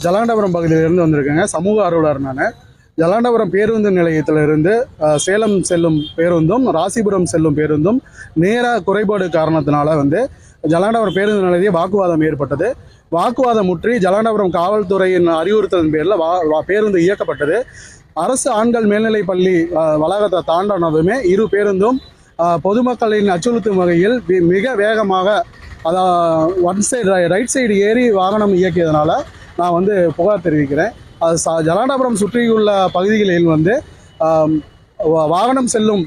ஜலாண்டபுரம் பகுதியிலிருந்து வந்திருக்கேங்க. சமூக ஆர்வலர் நான். ஜலாண்டபுரம் பேருந்து நிலையத்திலிருந்து சேலம் செல்லும் பேருந்தும் ராசிபுரம் செல்லும் பேருந்தும் நேர குறைபாடு காரணத்தினால வந்து ஜலாண்டபுரம் பேருந்து நிலையத்தில் வாக்குவாதம் ஏற்பட்டது. வாக்குவாதம் முற்றி ஜலாண்டபுரம் காவல்துறையின் அறிவுறுத்தலின் பேரில் வா வா- பேருந்து இயக்கப்பட்டது. அரசு ஆண்கள் மேல்நிலைப் பள்ளி வளாகத்தை தாண்டினதுமே இரு பேருந்தும் பொதுமக்களின் அச்சுறுத்தும் வகையில் மிக வேகமாக அதான் ஒன் சைடு ரைட் சைடு ஏறி வாகனம் இயக்கியதுனால நான் வந்து புகார் தெரிவிக்கிறேன். அது ச ஜலாண்டபுரம் சுற்றியுள்ள பகுதிகளில் வந்து வாகனம் செல்லும்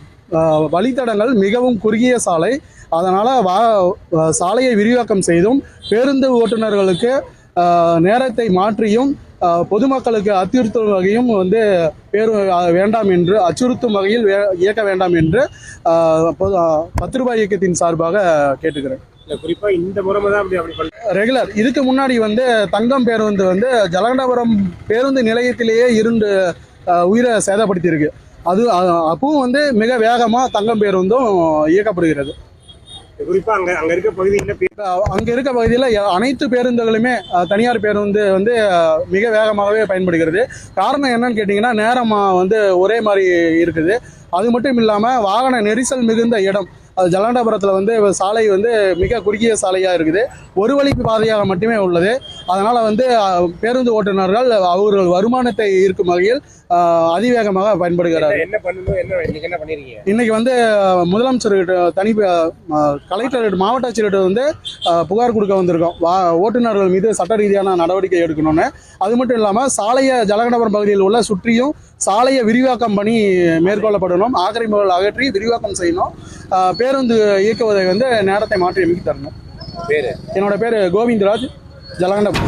வழித்தடங்கள் மிகவும் குறுகிய சாலை. அதனால் வா சாலையை விரிவாக்கம் செய்தும் பேருந்து ஓட்டுநர்களுக்கு நேரத்தை மாற்றியும் பொதுமக்களுக்கு அச்சுறுத்தும் வகையும் வந்து பேரு வேண்டாம் என்று அச்சுறுத்தும் வகையில் வே- இயக்க வேண்டாம் என்று பொது- பத்து ரூபாய் இயக்கத்தின் சார்பாக கேட்டுக்கிறேன். இல்ல குறிப்பா இந்த முறை தான் அப்படி ரெகுலர் இதுக்கு முன்னாடி வந்து தங்கம் பேருந்து வந்து ஜலகண்டபுரம் பேருந்து நிலையத்திலேயே இருந்து உயிரை சேதப்படுத்தியிருக்கு. அது அப்பவும் வந்து மிக வேகமாக தங்கம் பேருந்தும் இயக்கப்படுகிறது. குறிப்பா அங்க அங்க இருக்க பகுதி என்ன பேர் அஹ், அங்க இருக்க பகுதியில் அனைத்து பேருந்துகளுமே தனியார் பேருந்து வந்து மிக வேகமாகவே பயன்படுகிறது. காரணம் என்னன்னு கேட்டிங்கன்னா நேரம் அஹ், வந்து ஒரே மாதிரி இருக்குது. அது மட்டும் இல்லாமல் வாகன நெரிசல் மிகுந்த இடம். அது ஜலாண்டபுரத்தில் வந்து சாலை வந்து மிக குறுகிய சாலையாக இருக்குது. ஒரு வழி பாதையாக மட்டுமே உள்ளது. அதனால் வந்து பேருந்து ஓட்டுநர்கள் அவர்கள் வருமானத்தை ஈர்க்கும் வகையில் அதிவேகமாக பயன்படுகிறார் என்ன பண்ணணும்? என்ன பண்ணிருக்கீங்க? இன்னைக்கு வந்து முதலமைச்சர்கிட்ட தனி கலெக்டர் மாவட்ட ஆட்சியர்கிட்ட வந்து புகார் கொடுக்க வந்திருக்கோம். வா ஓட்டுநர்கள் மீது சட்ட ரீதியான நடவடிக்கை எடுக்கணும்னு. அது மட்டும் இல்லாமல் சாலையை ஜலகண்டபுரம் பகுதியில் உள்ள சுற்றியும் சாலையை விரிவாக்கம் பண்ணி மேற்கொள்ளப்படணும். ஆக்கிரமிப்புகள் அகற்றி விரிவாக்கம் செய்யணும். பேருந்து இயக்குவதை வந்து நேரத்தை மாற்றி அமைக்கி தரணும். பேர்? என்னோட பேர் கோவிந்தராஜ் ஜலகண்டம்.